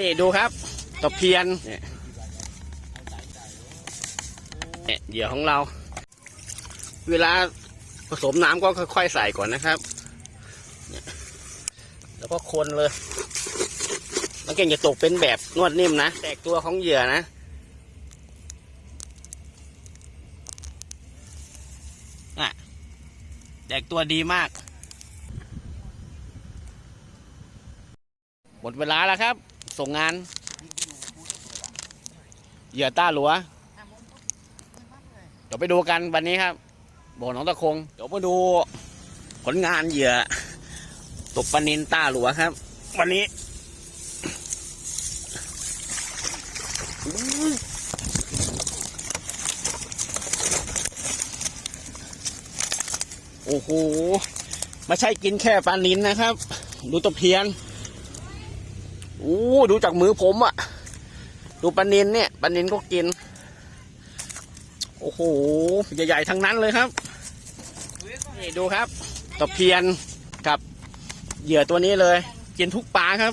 นี่ดูครับตะเพียนเนี่ยเหยื่อของเรา เวลาผสมน้ำก็ค่อยๆใส่ก่อนนะครับแล้วก็คนเลยแล้วเก่งจะตกเป็นแบบนวดนิ่มนะ แตกตัวของเหยื่อนะน่ะแตกตัวดีมาก หมดเวลาแล้วครับ ส่งงานเหยื่อต้าหลัวเดี๋ยวไปดูกันวันนี้ครับบ่อหนองตะคง เดี๋ยวไปดูผลงานเหยื่อตกปลานินต้าหลัวครับ วันนี้โอ้โหไม่ใช่กินแค่ปลานินนะครับ ดูตะเพียน อ้ดูจากมือผมอะดูปลานินเนี่ยปลานินก็กิน โอ้โหใหญ่ๆทั้งนั้นเลยครับนี่ดูครับตะเพียนกับเหยื่อตัวนี้เลย กินทุกปลาครับ